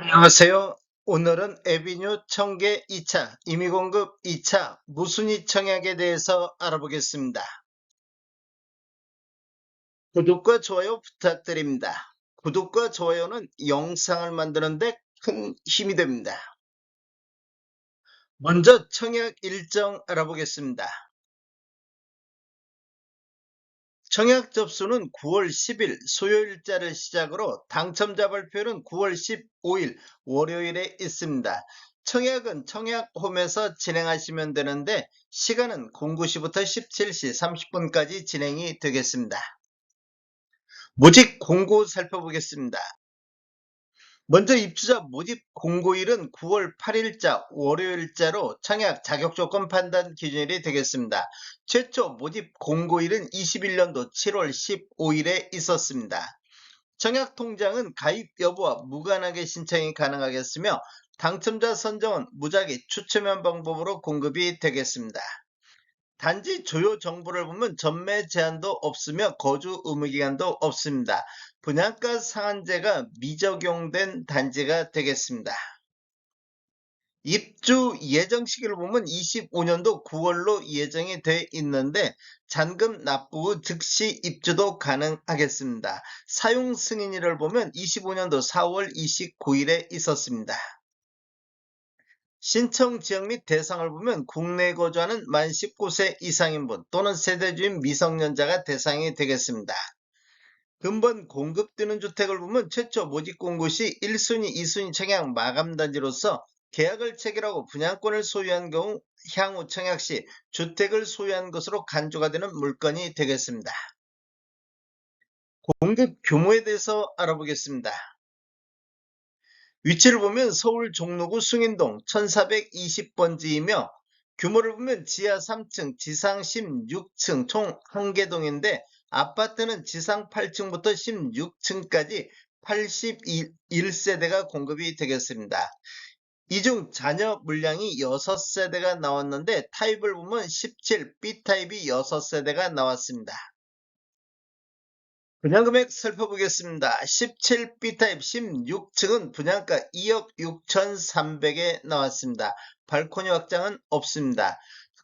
안녕하세요. 오늘은 에비뉴 청계 2차 임의공급 2차 무순위 청약에 대해서 알아보겠습니다. 구독과 좋아요 부탁드립니다. 구독과 좋아요는 영상을 만드는데 큰 힘이 됩니다. 먼저 청약 일정 알아보겠습니다. 청약 접수는 9월 10일 수요일자를 시작으로 당첨자 발표는 9월 15일 월요일에 있습니다. 청약은 청약홈에서 진행하시면 되는데 시간은 09시부터 17시 30분까지 진행이 되겠습니다. 모집 공고 살펴보겠습니다. 먼저 입주자 모집 공고일은 9월 8일자 월요일자로 청약 자격 조건 판단 기준일이 되겠습니다. 최초 모집 공고일은 21년도 7월 15일에 있었습니다. 청약 통장은 가입 여부와 무관하게 신청이 가능하겠으며 당첨자 선정은 무작위 추첨한 방법으로 공급이 되겠습니다. 단지 조요 정보를 보면 전매 제한도 없으며 거주 의무 기간도 없습니다. 분양가 상한제가 미적용된 단지가 되겠습니다. 입주 예정 시기를 보면 25년도 9월로 예정이 돼 있는데 잔금 납부 후 즉시 입주도 가능하겠습니다. 사용 승인일을 보면 25년도 4월 29일에 있었습니다. 신청 지역 및 대상을 보면 국내 거주하는 만 19세 이상인 분 또는 세대주인 미성년자가 대상이 되겠습니다. 근본 공급되는 주택을 보면 최초 모집 공고 시 1순위, 2순위 청약 마감단지로서 계약을 체결하고 분양권을 소유한 경우 향후 청약 시 주택을 소유한 것으로 간주가 되는 물건이 되겠습니다. 공급 규모에 대해서 알아보겠습니다. 위치를 보면 서울 종로구 숭인동 1420번지이며 규모를 보면 지하 3층, 지상 16층 총 1개동인데 아파트는 지상 8층부터 16층까지 81세대가 공급이 되겠습니다. 이중 자녀 물량이 6세대가 나왔는데 타입을 보면 17, B타입이 6세대가 나왔습니다. 분양금액 살펴보겠습니다. 17B타입 16층은 분양가 2억 6,300에 나왔습니다. 발코니 확장은 없습니다.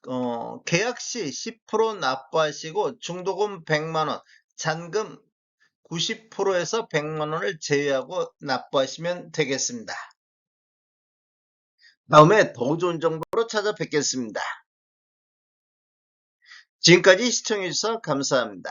어, 계약 시 10% 납부하시고 중도금 100만원, 잔금 90%에서 100만원을 제외하고 납부하시면 되겠습니다. 다음에 더 좋은 정보로 찾아뵙겠습니다. 지금까지 시청해주셔서 감사합니다.